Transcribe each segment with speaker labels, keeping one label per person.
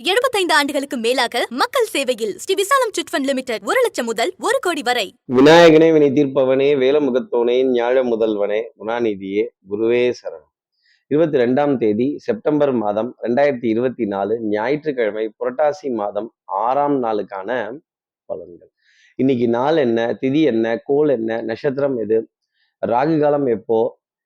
Speaker 1: 75 ஆண்டுகளுக்கு மேலாக மக்கள் சேவையில் ஸ்ரீ விசாலம் சிட்ஃபண்ட் லிமிடெட் ஒரு லட்சம் முதல் ஒரு கோடி வரை.
Speaker 2: விநாயகனே வினை தீர்ப்பவனே வேலமுகத்தோனே ஞாழ முதல்வனே குணாநிதியே குருவே சரணம். இருபத்தி ரெண்டாம் தேதி செப்டம்பர் மாதம் ரெண்டாயிரத்தி இருபத்தி நாலு ஞாயிற்றுக்கிழமை புரட்டாசி மாதம் ஆறாம் நாளுக்கான பலன்கள். இன்னைக்கு நாள் என்ன திதி என்ன கோல் என்ன நட்சத்திரம் எது ராகு காலம் எப்போ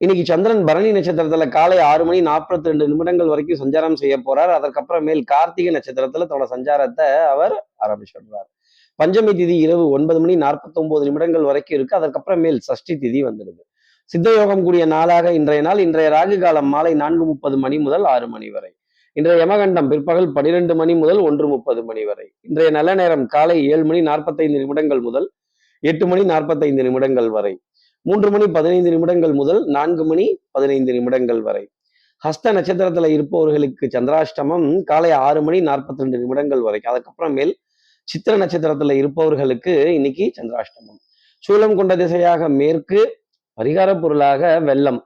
Speaker 2: இன்னைக்கு சந்திரன் பரணி நட்சத்திரத்துல காலை ஆறு மணி நாற்பத்தி ரெண்டு நிமிடங்கள் வரைக்கும் சஞ்சாரம் செய்ய போறார். அதற்கப்புறமேல் கார்த்திகை நட்சத்திரத்துல தன்னோட சஞ்சாரத்தை அவர் ஆரம்பிச்சிடுறார். பஞ்சமி திதி இரவு ஒன்பது மணி நாற்பத்தி ஒன்பது நிமிடங்கள் வரைக்கும் இருக்கு. அதற்கப்புறமேல் சஷ்டி திதி வந்துடுது. சித்தயோகம் கூடிய நாளாக இன்றைய நாள். இன்றைய ராகு காலம் மாலை நான்கு முப்பது மணி முதல் ஆறு மணி வரை. இன்றைய யமகண்டம் பிற்பகல் பனிரெண்டு மணி முதல் ஒன்று முப்பது மணி வரை. இன்றைய நல்ல நேரம் காலை ஏழு மணி நாற்பத்தைந்து நிமிடங்கள் முதல் எட்டு மணி நாற்பத்தைந்து நிமிடங்கள் வரை. மூன்று மணி பதினைந்து நிமிடங்கள் முதல் நான்கு மணி பதினைந்து நிமிடங்கள் வரை. ஹஸ்த நட்சத்திரத்துல இருப்பவர்களுக்கு சந்திராஷ்டமம் காலை ஆறு மணி நாற்பத்தி ரெண்டு நிமிடங்கள் வரைக்கும் அதுக்கப்புறமேல் சித்திர நட்சத்திரத்துல இருப்பவர்களுக்கு இன்னைக்கு சந்திராஷ்டமம். சூலம் கொண்ட திசையாக மேற்கு பரிகார பொருளாக வெள்ளம்.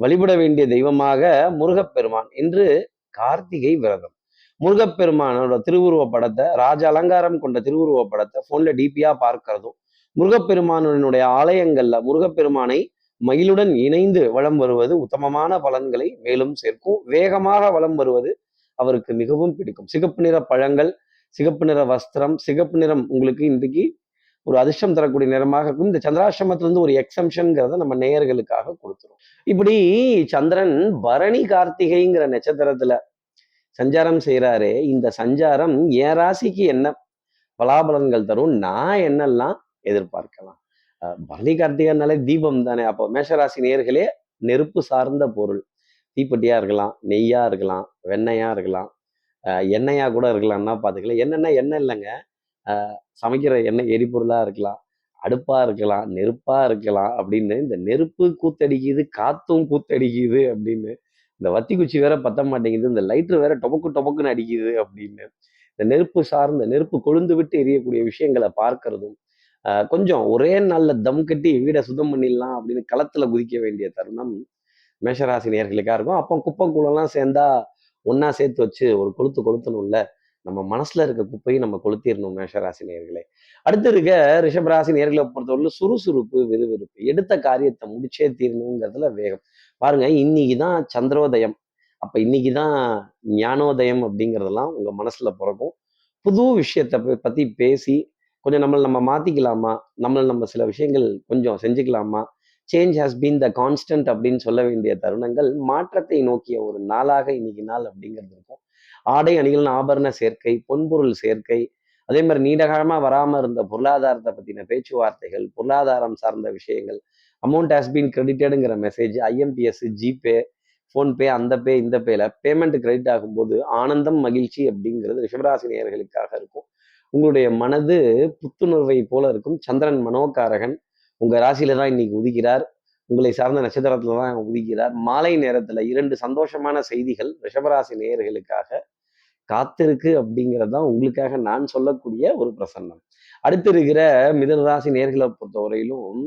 Speaker 2: வழிபட வேண்டிய தெய்வமாக முருகப்பெருமான். என்று கார்த்திகை விரதம். முருகப்பெருமானோட திருவுருவ படத்தை ராஜ அலங்காரம் கொண்ட திருவுருவ படத்தை போன்ல டிபியா பார்க்கிறதும் முருகப்பெருமானுடைய ஆலயங்கள்ல முருகப்பெருமானை மயிலுடன் இணைந்து வலம் வருவது உத்தமமான பலன்களை மேலும் சேர்க்கும். வேகமாக வலம் வருவது அவருக்கு மிகவும் பிடிக்கும். சிகப்பு நிற பழங்கள் சிகப்பு நிற வஸ்திரம் சிகப்பு நிறம் உங்களுக்கு இன்றைக்கு ஒரு அதிர்ஷ்டம் தரக்கூடிய நிறமாக இருக்கும். இந்த சந்திராசிரமத்திலிருந்து ஒரு எக்ஸம்ஷன்ங்கிறத நம்ம நேயர்களுக்காக கொடுத்துரும் இப்படி சந்திரன் பரணி கார்த்திகைங்கிற நட்சத்திரத்துல சஞ்சாரம் செய்கிறாரு இந்த சஞ்சாரம் என் ராசிக்கு என்ன? பலாபலன்கள் தரும். நான் என்னெல்லாம் எதிர்பார்க்கலாம். பரணி கார்த்திகைனாலே தீபம் தானே. அப்போ மேஷராசி நேர்களே நெருப்பு சார்ந்த பொருள். தீப்பெட்டியா இருக்கலாம் நெய்யா இருக்கலாம் வெண்ணையா இருக்கலாம். எண்ணெயா கூட இருக்கலாம்னா பார்த்துக்கலாம் என்னென்ன எண்ணெய் இல்லைங்க. சமைக்கிற எண்ணெய் எரிபொருளா இருக்கலாம் அடுப்பா இருக்கலாம் நெருப்பா இருக்கலாம் அப்படின்னு இந்த நெருப்பு கூத்தடிக்குது காத்தும் கூத்தடிக்குது அப்படின்னு. இந்த வத்தி குச்சி வேற பத்த மாட்டேங்குது இந்த லைட்ரு வேற டொபக்கு டொபக்குன்னு அடிக்குது அப்படின்னு. இந்த நெருப்பு சார்ந்த நெருப்பு கொழுந்து விட்டு எரியக்கூடிய விஷயங்களை பார்க்கறதும் கொஞ்சம் ஒரே நாளில் தம் கட்டி வீடை சுத்தம் பண்ணிடலாம் அப்படின்னு களத்துல குதிக்க வேண்டிய தருணம் மேஷராசி நேர்களுக்காக இருக்கும். அப்போ குப்பை கூலம்லாம் சேர்ந்தா ஒன்றா சேர்த்து வச்சு ஒரு கொளுத்து கொளுத்தணும்ல. நம்ம மனசுல இருக்க குப்பையும் நம்ம கொளுத்திடணும் மேஷராசி நேர்களே. அடுத்து இருக்க ரிஷபராசி நேர்களை பொறுத்தவரையில சுறுசுறுப்பு விறுவிறுப்பு எடுத்த காரியத்தை முடிச்சே தீரணுங்கிறதுல வேகம். பாருங்க இன்னைக்கு தான் சந்திரோதயம். அப்ப இன்னைக்கு தான் ஞானோதயம் அப்படிங்கிறதெல்லாம் உங்க மனசுல பிறக்கும். புது விஷயத்தை பத்தி பேசி கொஞ்சம் நம்மளை நம்ம மாத்திக்கலாமா? நம்மளை நம்ம சில விஷயங்கள் கொஞ்சம் செஞ்சுக்கலாமா? Change has been the constant அப்படின்னு சொல்ல வேண்டிய தருணங்கள் மாற்றத்தை நோக்கிய ஒரு நாளாக இன்னைக்கு நாள் அப்படிங்கிறது இருக்கும். ஆடை அணிகள் ஆபரண சேர்க்கை பொன்பொருள் சேர்க்கை அதே மாதிரி நீண்டகாலமாக வராமல் வராம இருந்த பொருளாதாரத்தை பத்தின பேச்சுவார்த்தைகள் பொருளாதாரம் சார்ந்த விஷயங்கள் அமௌண்ட் ஹாஸ் பீன் கிரெடிட்டடுங்கிற மெசேஜ் ஐஎம்பிஎஸ் ஜிபே ஃபோன்பே அந்த பே இந்த பேல பேமெண்ட் கிரெடிட் ஆகும்போது ஆனந்தம் மகிழ்ச்சி அப்படிங்கிறது ரிஷபராசி நேயர்களுக்காக இருக்கும். உங்களுடைய மனது புத்துணர்வை போல இருக்கும். சந்திரன் மனோகாரகன். உங்க ராசியில தான் இன்னைக்கு உதிக்கிறார். உங்களை சார்ந்த நட்சத்திரத்துல தான் உதிக்கிறார். மாலை நேரத்துல இரண்டு சந்தோஷமான செய்திகள் ரிஷபராசி நேயர்களுக்காக காத்திருக்கு அப்படிங்கிறது தான் உங்களுக்காக நான் சொல்லக்கூடிய ஒரு பிரசன்னம். அடுத்து இருக்கிற மிதனராசி நேர்களை பொறுத்தவரையிலும்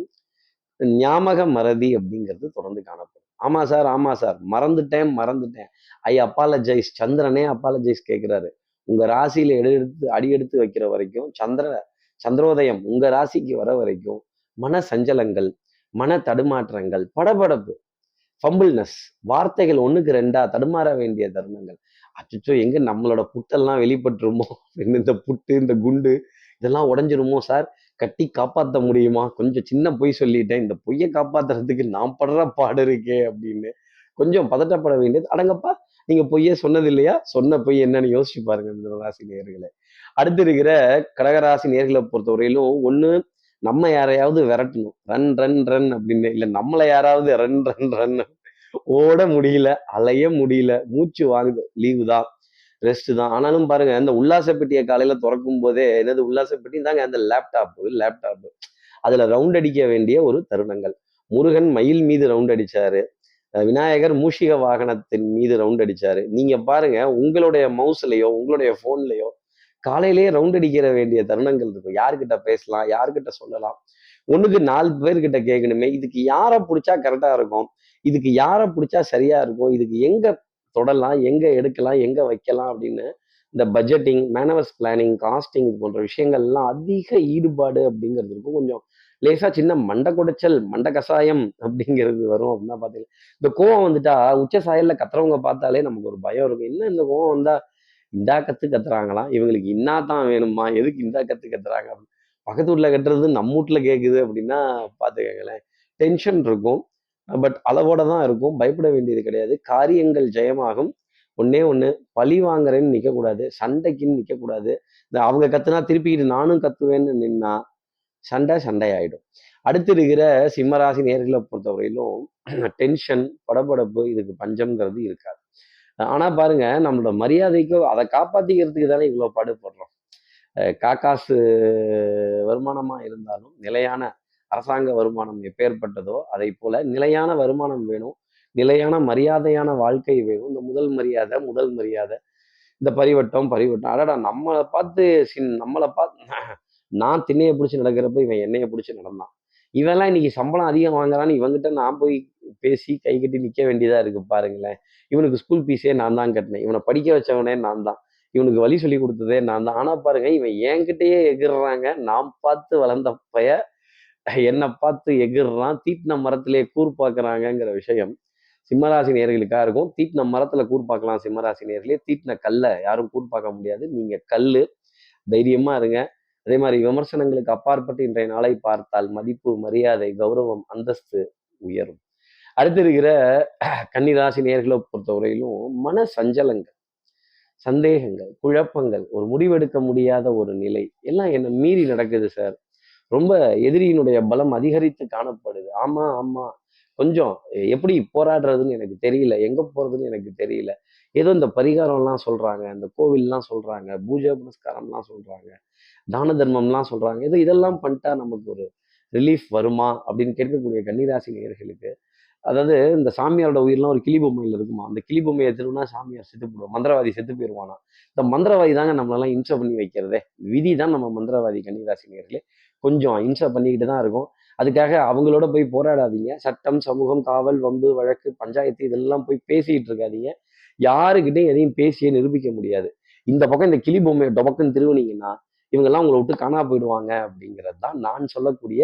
Speaker 2: ஞாபக மறதி அப்படிங்கிறது தொடர்ந்து காணப்படும். ஆமா சார் ஆமா சார். மறந்துட்டேன் மறந்துட்டேன். ஐ அப்பாலஜைஸ் சந்திரனே அப்பாலஜைஸ் கேட்கிறாரு உங்க ராசியில எடுத்து அடி எடுத்து வைக்கிற வரைக்கும் சந்திர சந்திரோதயம் உங்க ராசிக்கு வர வரைக்கும் மன சஞ்சலங்கள் மன தடுமாற்றங்கள் படபடப்பு ஃபம்பிள்னஸ் வார்த்தைகள் ஒண்ணுக்கு ரெண்டா தடுமாற வேண்டிய தருணங்கள். அச்சுச்சோ எங்க நம்மளோட புட்டெல்லாம் வெளிப்பட்டுருமோ? இந்த புட்டு இந்த குண்டு இதெல்லாம் உடஞ்சிருமோ சார்? கட்டி காப்பாற்ற முடியுமா? கொஞ்சம் சின்ன பொய் சொல்லிட்டேன். இந்த பொய்யை காப்பாத்துறதுக்கு நான் படுற பாடு இருக்கே அப்படின்னு கொஞ்சம் பதட்டப்பட வேண்டியது. அடங்கப்பா நீங்க பொய்யே சொன்னது இல்லையா சொன்ன பொய் என்னன்னு யோசிச்சு பாருங்க இந்த ராசி நேர்களை அடுத்து இருக்கிற கடகராசி நேர்களை பொறுத்தவரையிலும் ஒண்ணு நம்ம யாரையாவது விரட்டணும். ரன் ரன் ரன் அப்படின்னு. இல்லை நம்மளை யாராவது ரன் ரன் ரன் ஓட முடியல அலைய முடியல மூச்சு வாங்குது. லீவு தான். ரெஸ்ட் தான். ஆனாலும் பாருங்க இந்த உல்லாச பெட்டியை காலையில திறக்கும் போதே என்னது உல்லாசப்பட்டி தாங்க அந்த லேப்டாப் லேப்டாப் அதுல ரவுண்ட் அடிக்க வேண்டிய ஒரு தருணங்கள். முருகன் மயில் மீது ரவுண்ட் அடிச்சாரு. விநாயகர் மூஷிக வாகனத்தின் மீது ரவுண்ட் அடிச்சாரு. நீங்க பாருங்க உங்களுடைய மவுஸ்லயோ உங்களுடைய போன்லயோ காலையிலேயே ரவுண்ட் அடிக்கிற வேண்டிய தருணங்கள் இருக்கும். யார்கிட்ட பேசலாம் யார்கிட்ட சொல்லலாம்? ஒண்ணுக்கு நாலு பேர்கிட்ட கேட்கணுமே. இதுக்கு யாரை பிடிச்சா கரெக்டா இருக்கும்? இதுக்கு யாரை பிடிச்சா சரியா இருக்கும்? இதுக்கு எங்க தொடலாம் எங்க எடுக்கலாம் எங்க வைக்கலாம் அப்படின்னு இந்த பட்ஜெட்டிங் மேனவர்ஸ் பிளானிங் காஸ்டிங் இது போன்ற விஷயங்கள்லாம் அதிக ஈடுபாடு அப்படிங்கிறது இருக்கும். கொஞ்சம் லேசா சின்ன மண்டை குடைச்சல் மண்டை கஷாயம் அப்படிங்கிறது வரும் அப்படின்னா பாத்தீங்கன்னா இந்த கோவம் வந்துட்டா உச்ச சாயல்ல கத்துறவங்க பார்த்தாலே நமக்கு ஒரு பயம் இருக்கும். என்ன இந்த கோவம் வந்தா இந்தா கத்து கத்துறாங்களாம் இவங்களுக்கு இன்னா தான் வேணுமா? எதுக்கு இந்தா கத்து கத்துறாங்க? அப்படின்னு. பக்கத்து வீட்டுல கட்டுறது நம்ம வீட்டுல கேக்குது அப்படின்னா பாத்துக்கங்களேன் டென்ஷன் இருக்கும். பட் அளவோட தான் இருக்கும். பயப்பட வேண்டியது கிடையாது. காரியங்கள் ஜெயமாகும். ஒன்னே ஒண்ணு பழி வாங்குறேன்னு நிக்க கூடாது சண்டைக்குன்னு நிக்க கூடாது இந்த அவங்க கத்துனா திருப்பிக்கிட்டு நானும் கத்துவேன்னு நின்னா சண்டை சண்டையாயிடும். அடுத்து இருக்கிற சிம்மராசி நேர்களை பொறுத்தவரையிலும் டென்ஷன் படபடப்பு இதுக்கு பஞ்சம்ங்கிறது இருக்காது. ஆனால் பாருங்க நம்மளோட மரியாதைக்கு அதை காப்பாற்றிக்கிறதுக்கு தானே இவ்வளோ பாடுபடுறோம். காக்காசு வருமானமாக இருந்தாலும் நிலையான அரசாங்க வருமானம் எப்பேற்பட்டதோ அதை போல நிலையான வருமானம் வேணும். நிலையான மரியாதையான வாழ்க்கை வேணும். இந்த முதல் மரியாதை முதல் மரியாதை இந்த பரிவட்டம் பரிவட்டம். அடடா நம்மளை பார்த்து சின் நம்மளை பார்த்து நான் திண்ணையை பிடிச்சி நடக்கிறப்ப இவன் என்னைய பிடிச்சி நடந்தான். இவெல்லாம் இன்னைக்கு சம்பளம் அதிகம் வாங்குறான்னு இவங்கிட்ட நான் போய் பேசி கை கட்டி நிற்க வேண்டியதாக இருக்கு பாருங்களேன். இவனுக்கு ஸ்கூல் ஃபீஸே நான் தான் கட்டினேன். இவனை படிக்க வச்சவனே நான் தான். இவனுக்கு வழி சொல்லி கொடுத்ததே நான் தான். ஆனால் பாருங்க இவன் என்கிட்டயே எகிர்றாங்க. நான் பார்த்து வளர்ந்த பைய என்னை பார்த்து எகிர்றான். தீட்டின மரத்திலே கூர் பார்க்குறாங்கங்கிற விஷயம் சிம்மராசி நேர்களுக்காக இருக்கும். தீட்டின மரத்தில் கூர் பார்க்கலாம் சிம்மராசி நேர்களே. தீட்டின கல்லை யாரும் கூர் பார்க்க முடியாது. நீங்கள் கல் தைரியமாக இருங்க. அதே மாதிரி விமர்சனங்களுக்கு அப்பாற்பட்டு இன்றைய நாளை பார்த்தால் மதிப்பு மரியாதை கௌரவம் அந்தஸ்து உயரும். அடுத்து இருக்கிற கன்னிராசி நேர்களை பொறுத்தவரையிலும் மன சஞ்சலங்கள் சந்தேகங்கள் குழப்பங்கள் ஒரு முடிவெடுக்க முடியாத ஒரு நிலை எல்லாம் என்ன மீறி நடக்குது சார். ரொம்ப எதிரியினுடைய பலம் அதிகரித்து காணப்படுது. ஆமா ஆமா. கொஞ்சம் எப்படி போராடுறதுன்னு எனக்கு தெரியல எங்க போறதுன்னு எனக்கு தெரியல. ஏதோ இந்த பரிகாரம்லாம் சொல்றாங்க இந்த கோவில்லாம் சொல்றாங்க பூஜை புனஸ்காரம்லாம் சொல்றாங்க. தான தர்மம்லாம் சொல்கிறாங்க ஏதோ இதெல்லாம் பண்ணிட்டா நமக்கு ஒரு ரிலீஃப் வருமா? அப்படின்னு கேட்கக்கூடிய கன்னிராசி நேயர்களுக்கு அதாவது இந்த சாமியாரோட உயிர்லாம் ஒரு கிளி பொம்மையில் இருக்குமா? அந்த கிளி பொம்மையை திருவினா சாமியார் செத்து போடுவோம் மந்திரவாதி செத்து போயிடுவானா இந்த மந்திரவாதி தாங்க நம்மளெல்லாம் இம்சை பண்ணி வைக்கிறதே. விதி தான் நம்ம மந்திரவாதி கன்னிராசி நேர்களே கொஞ்சம் இம்சை பண்ணிக்கிட்டு தான் இருக்கும். அதுக்காக அவங்களோட போய் போராடாதீங்க. சட்டம் சமூகம் காவல் வம்பு வழக்கு பஞ்சாயத்து இதெல்லாம் போய் பேசிக்கிட்டு இருக்காதீங்க. யாருக்கிட்டையும் எதையும் பேசியே நிரூபிக்க முடியாது. இந்த பக்கம் இந்த கிளி பொம்மையை டொபக்குன்னு திருவுனீங்கன்னா இவங்கெல்லாம் உங்களை விட்டு காணா போயிடுவாங்க அப்படிங்கிறது தான் நான் சொல்லக்கூடிய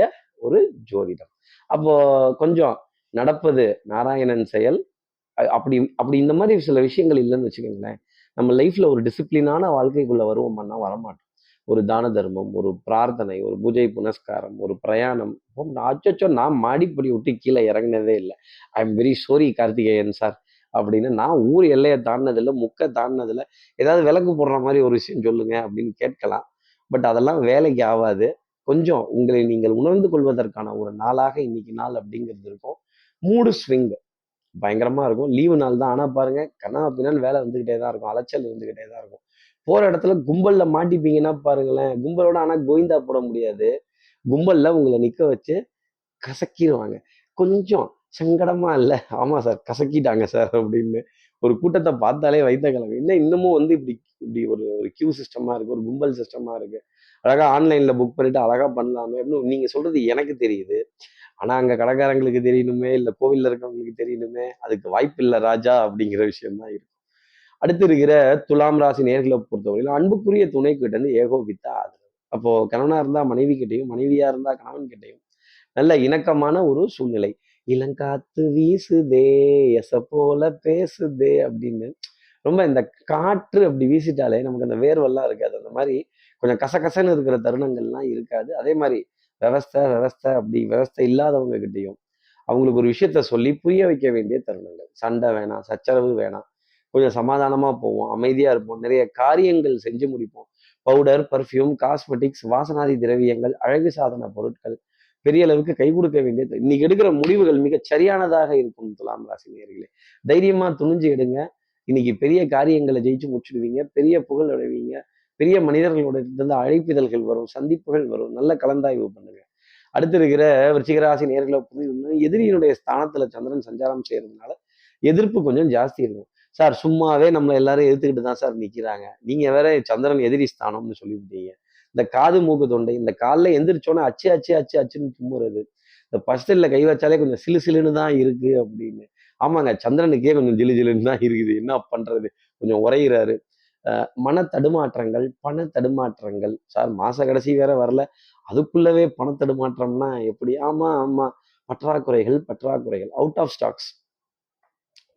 Speaker 2: ஒரு ஜோதிடம். அப்போ கொஞ்சம் நடப்பது நாராயணன் செயல். அப்படி அப்படி இந்த மாதிரி சில விஷயங்கள் இல்லைன்னு வச்சுக்கோங்களேன். நம்ம லைஃப்ல ஒரு டிசிப்ளினான வாழ்க்கைக்குள்ள வருவோம்னா வரமாட்டோம். ஒரு தான தர்மம் ஒரு பிரார்த்தனை ஒரு பூஜை புனஸ்காரம் ஒரு பிரயாணம். அச்சோ நான் மாடிப்படி விட்டு கீழே இறங்கினதே இல்லை. I am very sorry Karthikeyan sir அப்படின்னு நான் ஊர் எல்லையை தாண்டினதில்ல முக்கை தாண்டினதில்ல. ஏதாவது விளக்கு போடுற மாதிரி ஒரு விஷயம் சொல்லுங்க அப்படின்னு கேட்கலாம். பட் அதெல்லாம் வேலைக்கு ஆகாது. கொஞ்சம் உங்களை நீங்கள் உணர்ந்து கொள்வதற்கான ஒரு நாளாக இன்னைக்கு நாள் அப்படிங்கிறது இருக்கும். மூடு ஸ்விங் பயங்கரமா இருக்கும். லீவு நாள் தான். ஆனால் பாருங்க கண்ணா பின்னான்னு வேலை வந்துகிட்டே தான் இருக்கும். அலைச்சல் இருந்துகிட்டே தான் இருக்கும். போற இடத்துல கும்பல்ல மாட்டிப்பீங்கன்னா பாருங்களேன். கும்பலோட ஆனால் கோவிந்தா போட முடியாது. கும்பல்ல உங்களை நிக்க வச்சு கசக்கிடுவாங்க கொஞ்சம் சங்கடமா இல்லை. ஆமா சார் கசக்கிட்டாங்க சார் அப்படின்னு. ஒரு கூட்டத்தை பார்த்தாலே வைத்த கிழமை இல்லை இன்னமும் வந்து இப்படி இப்படி ஒரு ஒரு கியூ சிஸ்டமா இருக்கு ஒரு கும்பல் சிஸ்டமா இருக்கு. அழகா ஆன்லைன்ல புக் பண்ணிட்டு அழகா பண்ணலாமே அப்படின்னு நீங்க சொல்றது எனக்கு தெரியுது. ஆனா அங்க கடைக்காரங்களுக்கு தெரியணுமே இல்ல கோவில்ல இருக்கவங்களுக்கு தெரியணுமே அதுக்கு வாய்ப்பு இல்லை ராஜா அப்படிங்கிற விஷயம் தான் இருக்கும். அடுத்து இருக்கிற துலாம் ராசி நேர்களை பொறுத்தவரையிலும் அன்புக்குரிய துணை கிட்ட இருந்து ஏகோபித்த ஆதரவு. அப்போ கணவனா இருந்தா மனைவி கிட்டையும் மனைவியா இருந்தா கணவன் கிட்டையும் நல்ல இணக்கமான ஒரு சூழ்நிலை. இளங்காத்து வீசுதே எச போல பேசுதே அப்படின்னு. ரொம்ப இந்த காற்று அப்படி வீசிட்டாலே நமக்கு அந்த வேர்வெல்லாம் இருக்காது. அந்த மாதிரி கொஞ்சம் கசகசன்னு இருக்கிற தருணங்கள்லாம் இருக்காது. அதே மாதிரி விவஸ்தை விவஸ்தை அப்படி விவஸ்தை இல்லாதவங்க கிட்டேயும் அவங்களுக்கு ஒரு விஷயத்த சொல்லி புரிய வைக்க வேண்டிய தருணங்கள். சண்டை வேணாம் சச்சரவு வேணாம். கொஞ்சம் சமாதானமா போவோம் அமைதியா இருப்போம். நிறைய காரியங்கள் செஞ்சு முடிப்போம். பவுடர் பர்ஃப்யூம் காஸ்மெட்டிக்ஸ் வாசனாதி திரவியங்கள் அழகு சாதன பொருட்கள் பெரிய அளவுக்கு கை கொடுக்க வேண்டியது. இன்னைக்கு எடுக்கிற முடிவுகள் மிக சரியானதாக இருக்கும் துலாம் ராசி நேர்களே தைரியமா துணிஞ்சு எடுங்க. இன்னைக்கு பெரிய காரியங்களை ஜெயிச்சு முடிச்சிடுவீங்க. பெரிய புகழ் அடைவீங்க. பெரிய மனிதர்களோட இருந்து அழைப்பிதழ்கள் வரும் சந்திப்புகள் வரும். நல்ல கலந்தாய்வு பண்ணுங்க. அடுத்து இருக்கிற விருச்சிகராசி நேர்களை புரியுதுன்னா எதிரியினுடைய ஸ்தானத்துல சந்திரன் சஞ்சாரம் செய்யறதுனால எதிர்ப்பு கொஞ்சம் ஜாஸ்தி இருக்கும். சார் சும்மாவே நம்மளை எல்லாரும் எதிர்த்துக்கிட்டு தான் சார் நிற்கிறாங்க நீங்க வேற சந்திரன் எதிரி ஸ்தானம்னு சொல்லிவிட்டீங்க. இந்த காது மூக்கு தொண்டை இந்த காலில் எந்திரிச்சோன்னே அச்சு அச்சு அச்சு அச்சுன்னு தும்முறது. இந்த பஸ்டல்ல கை வச்சாலே கொஞ்சம் சிலு சிலுன்னு தான் இருக்கு அப்படின்னு. ஆமாங்க சந்திரனுக்கே கொஞ்சம் ஜிலு ஜிலுன்னு தான் இருக்குது. என்ன பண்றது? கொஞ்சம் உரையிறாரு மன தடுமாற்றங்கள் பண தடுமாற்றங்கள். சார் மாச கடைசி வேற வரல. அதுக்குள்ளவே பண தடுமாற்றம்னா எப்படி? ஆமா ஆமா. பற்றாக்குறைகள் பற்றாக்குறைகள். அவுட் ஆஃப் ஸ்டாக்ஸ்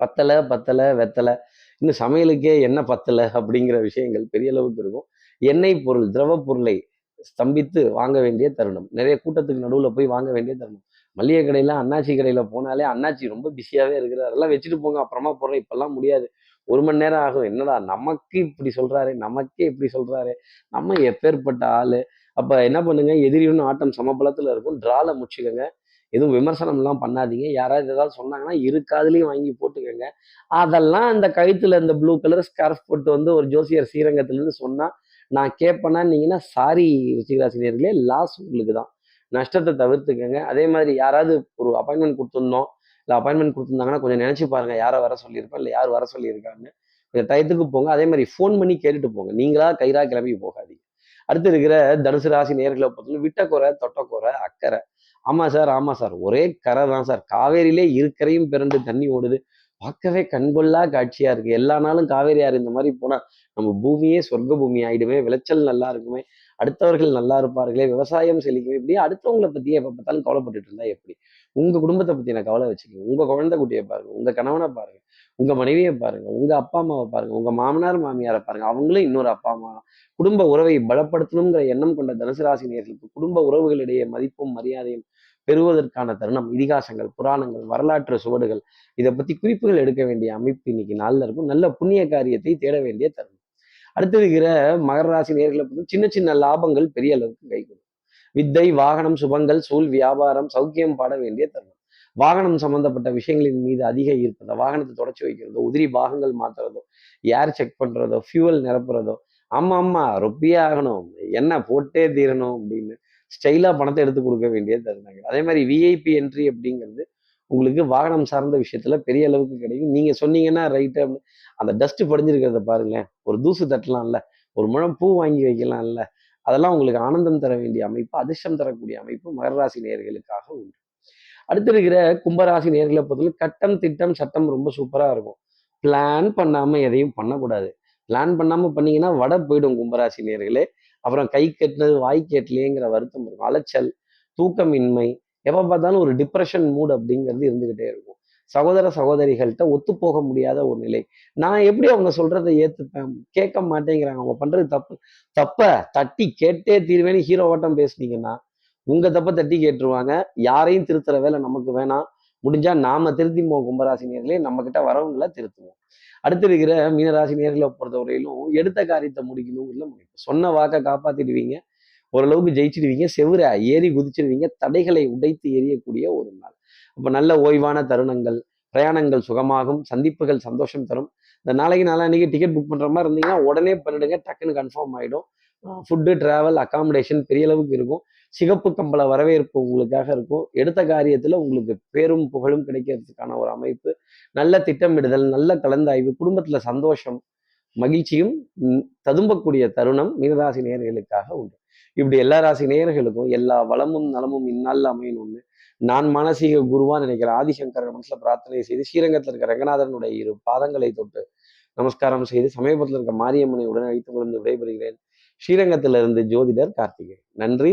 Speaker 2: பத்தலை பத்தலை வெத்தலை. இன்னும் சமையலுக்கே என்ன பத்தலை அப்படிங்கிற விஷயங்கள் பெரிய அளவுக்கு இருக்கும். எண்ணெய் பொருள் திரவ பொருளை ஸ்தம்பித்து வாங்க வேண்டிய தருணம். நிறைய கூட்டத்துக்கு நடுவில் போய் வாங்க வேண்டிய தருணம். மளிகை கடையில அண்ணாச்சி கடையில போனாலே அண்ணாச்சி ரொம்ப பிஸியாவே இருக்கிறார். அதெல்லாம் வச்சுட்டு போங்க அப்புறமா போடுறேன் இப்பெல்லாம் முடியாது. ஒரு மணி நேரம் ஆகும். என்னடா நமக்கு இப்படி சொல்றாரு நமக்கே இப்படி சொல்றாரு. நம்ம எப்பேற்பட்ட ஆளு. அப்ப என்ன பண்ணுங்க? எதிரியும் ஆட்டம் சமபலத்துல இருக்கும். டிரால முடிச்சுக்கோங்க. எதுவும் விமர்சனம்லாம் பண்ணாதீங்க. யாராவது ஏதாவது சொன்னாங்கன்னா இரு காதுலையும் வாங்கி போட்டுக்கோங்க. அதெல்லாம் அந்த கழுத்துல இந்த ப்ளூ கலர் ஸ்கார்ஃப் போட்டு வந்து ஒரு ஜோசியர் ஸ்ரீரங்கத்துலேருந்து சொன்னால் நான் கேட்பேன்னா நீங்கன்னா சாரி ரிச்சிகராசினியர்களே லாஸ் உங்களுக்கு தான் நஷ்டத்தை தவிர்த்துக்கங்க. அதே மாதிரி யாராவது ஒரு அப்பாயின்மெண்ட் கொடுத்துருந்தோம் இல்லை அப்பாயின்மெண்ட் கொடுத்துருந்தாங்கன்னா கொஞ்சம் நினச்சி பாருங்க யாரை வர சொல்லியிருப்பேன் இல்லை யார் வர சொல்லியிருக்கான்னு கொஞ்சம் டயத்துக்கு போங்க. அதே மாதிரி ஃபோன் பண்ணி கேட்டுட்டு போங்க. நீங்களா கைரா கிளம்பி போகாதீங்க. அடுத்து இருக்கிற தனுசு ராசி நேர்களை பார்த்தோம்னா விட்டக்குறை தொட்டக்குறை அக்கறை ஆமாம் சார் ஆமாம் சார். ஒரே கரை தான் சார். காவேரியிலே இருக்கரையும் பிறண்டு தண்ணி ஓடுது. பார்க்கவே கண்கொள்ளா காட்சியா இருக்கு. எல்லா நாளும் காவேரி ஆறு இந்த மாதிரி போனா நம்ம பூமியே சொர்க்க பூமி ஆயிடுமே விளைச்சல் நல்லா இருக்குமே அடுத்தவர்கள் நல்லா இருப்பார்களே விவசாயம் செழிக்குமே இப்படி அடுத்தவங்களை பத்தியே எப்ப பார்த்தாலும் கவலைப்பட்டுட்டு இருந்தா எப்படி? உங்க குடும்பத்தை பத்தி நான் கவலை வச்சுக்கோங்க உங்க குழந்தை குட்டியை பாருங்க உங்க கணவனை பாருங்க உங்க மனைவியை பாருங்க உங்க அப்பா அம்மாவை பாருங்க உங்க மாமனார் மாமியாரை பாருங்க அவங்களும் இன்னொரு அப்பா அம்மா குடும்ப உறவை பலப்படுத்தணுங்கிற எண்ணம் கொண்ட தனுசு ராசி நேர்களுக்கு குடும்ப உறவுகளிடையே மதிப்பும் மரியாதையும் பெறுவதற்கான தருணம் இதிகாசங்கள் புராணங்கள் வரலாற்று சுவடுகள் இதை பத்தி குறிப்புகள் எடுக்க வேண்டிய அமைப்பு இன்னைக்கு நாள்ல இருக்கும். நல்ல புண்ணிய காரியத்தை தேட வேண்டிய தருணம். அடுத்து இருக்கிற மகர ராசி நேர்களை பொறுத்து சின்ன சின்ன லாபங்கள் பெரிய அளவுக்கு கைகூடும் வித்தை வாகனம் சுபங்கள் சூழ் வியாபாரம் சௌக்கியம் பாட வேண்டிய தருணம். வாகனம் சம்பந்தப்பட்ட விஷயங்களின் மீது அதிக ஈர்ப்பதோ வாகனத்தை தொடச்சி வைக்கிறதோ உதிரி பாகங்கள் மாத்துறதோ ஏர் செக் பண்றதோ ஃபியூவல் நிரப்புறதோ ஆமா ஆமா ரொப்பியே ஆகணும். என்ன போட்டே தீரணும் அப்படின்னு ஸ்டைலாக பணத்தை எடுத்து கொடுக்க வேண்டிய தருணங்கள் அதே மாதிரி விஐபி என்ட்ரி அப்படிங்கிறது உங்களுக்கு வாகனம் சார்ந்த விஷயத்துல பெரிய அளவுக்கு கிடைக்கும். நீங்க சொன்னீங்கன்னா ரைட்டு அந்த டஸ்ட் படிஞ்சிருக்கிறத பாருங்களேன். ஒரு தூசு தட்டலாம்ல. ஒரு முழம் பூ வாங்கி வைக்கலாம்ல. அதெல்லாம் உங்களுக்கு ஆனந்தம் தர வேண்டிய அமைப்பு அதிர்ஷ்டம் தரக்கூடிய அமைப்பு மகர ராசி உண்டு. அடுத்து இருக்கிற கும்பராசி நேர்களை பொறுத்தவரை கட்டம் திட்டம் சட்டம் ரொம்ப சூப்பராக இருக்கும். பிளான் பண்ணாமல் எதையும் பண்ணக்கூடாது. பிளான் பண்ணாமல் பண்ணீங்கன்னா வடை போயிடும் கும்பராசி நேர்களே அப்புறம் கை கட்டினது வாய் கேட்டலேங்கிற வருத்தம் இருக்கும். அலைச்சல் தூக்கமின்மை எப்போ பார்த்தாலும் ஒரு டிப்ரெஷன் மூட் அப்படிங்கிறது இருந்துகிட்டே இருக்கும். சகோதர சகோதரிகள்கிட்ட ஒத்து போக முடியாத ஒரு நிலை. நான் எப்படி அவங்க சொல்றதை ஏத்துப்பேன்? கேட்க மாட்டேங்கிறாங்க. அவங்க பண்றது தப்பு. தப்ப தட்டி கேட்டே தீர்வேன்னு ஹீரோ ஓட்டம் பேசுனீங்கன்னா உங்க தப்ப தட்டி கேட்டுருவாங்க. யாரையும் திருத்துற வேலை நமக்கு வேணாம். முடிஞ்சா நாம திருத்திப்போம் கும்பராசி நேர்களே நம்ம கிட்ட வரவங்கள திருத்துவோம். அடுத்து இருக்கிற மீனராசி நேர்களை பொறுத்தவரையிலும் எடுத்த காரியத்தை முடிக்கணும் இல்லை முடிக்கும் சொன்ன வாக்கை காப்பாத்திடுவீங்க. ஓரளவுக்கு ஜெயிச்சிடுவீங்க. செவுரை ஏறி குதிச்சிடுவீங்க. தடைகளை உடைத்து எரியக்கூடிய ஒரு நாள். அப்போ நல்ல ஓய்வான தருணங்கள் பிரயாணங்கள் சுகமாகும். சந்திப்புகள் சந்தோஷம் தரும். இந்த நாளைக்கு நாளான்னைக்கு டிக்கெட் புக் பண்ணுற மாதிரி இருந்தீங்கன்னா உடனே பண்ணிடுங்க. டக்குன்னு கன்ஃபார்ம் ஆகிடும் ஃபுட்டு ட்ராவல் அக்காமடேஷன் பெரிய அளவுக்கு இருக்கும். சிகப்பு கம்பள வரவேற்பு உங்களுக்காக இருக்கும். எடுத்த காரியத்துல உங்களுக்கு பேரும் புகழும் கிடைக்கிறதுக்கான ஒரு அமைப்பு. நல்ல திட்டமிடுதல் நல்ல கலந்தாய்வு குடும்பத்துல சந்தோஷம் மகிழ்ச்சியும் ததும்பக்கூடிய தருணம் மீனராசி நேயர்களுக்காக உண்டு. இப்படி எல்லா ராசி நேயர்களுக்கும் எல்லா வளமும் நலமும் இந்நாளில் அமையணும்னு நான் மானசீக குருவா நினைக்கிற ஆதிசங்கரன் மனசுல பிரார்த்தனை செய்து ஸ்ரீரங்கத்தில் இருக்க ரங்கநாதனுடைய இரு பாதங்களை தொட்டு நமஸ்காரம் செய்து சமீபத்தில் இருக்க மாரியம்மனை உடன் அழைத்துக் கொண்டு விடைபெறுகிறேன். ஸ்ரீரங்கத்திலிருந்து ஜோதிடர் கார்த்திகை நன்றி.